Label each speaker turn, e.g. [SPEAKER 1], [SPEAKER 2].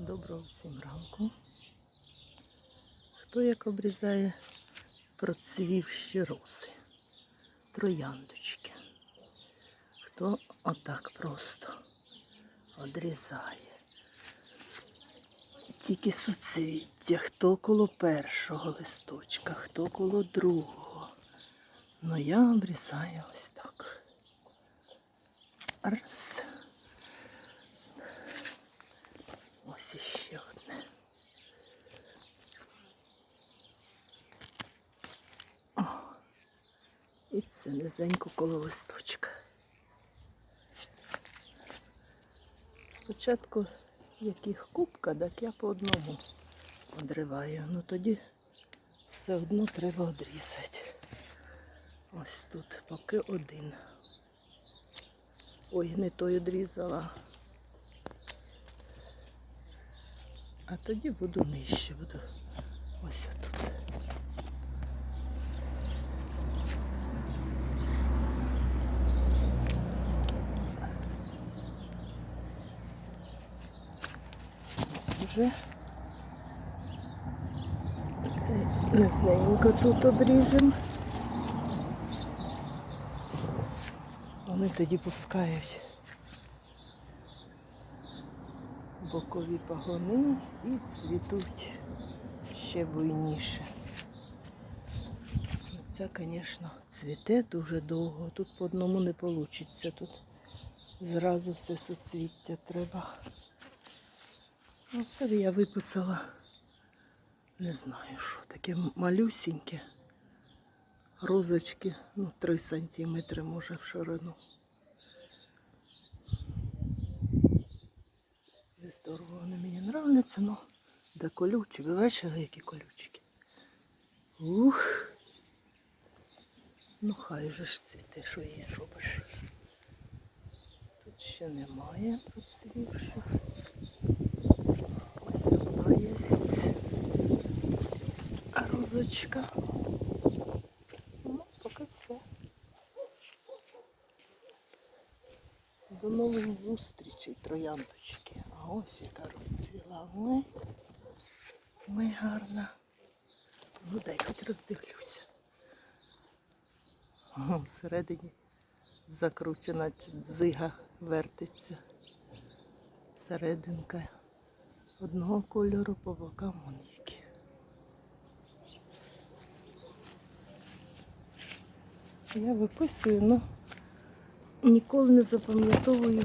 [SPEAKER 1] Доброго всім ранку. Хто як обрізає процвівші рози, трояндочки. Хто отак просто одрізає. Тільки суцвіття, хто коло першого листочка, хто коло другого. Ну я обрізаю ось так. Раз. Ось іще одне. О, це низенько коло листочка. Спочатку яких кубка, так я по одному одриваю. Ну тоді все одно треба одрізати. Ось тут поки один. Ой, не той одрізала. А тоді буду нижче, буду ось тут. Вже це низенько тут обріжемо. Вони тоді пускають бокові пагони і цвітуть ще буйніше. Це, звісно, цвіте дуже довго. Тут по одному не вийде. Тут зразу все суцвіття треба. Оце я виписала, не знаю що, таке малюсіньке. Розочки, ну, 3 сантиметри може в ширину. Здорово вони мені нравляться, але де колючі. Ви бачили, які колючки? Ух. Ну хай же ж цвіте, що їй зробиш. Тут ще немає процвівших. Розочка. Ну, поки все. До нових зустрічей, трояндочки. А ось яка розцвіла. Ой, ой, гарна. Ну дай хоч роздивлюся. О, всередині закручена дзига вертиться. Серединка одного кольору по бокам вон Я виписую, але ніколи не запам'ятовую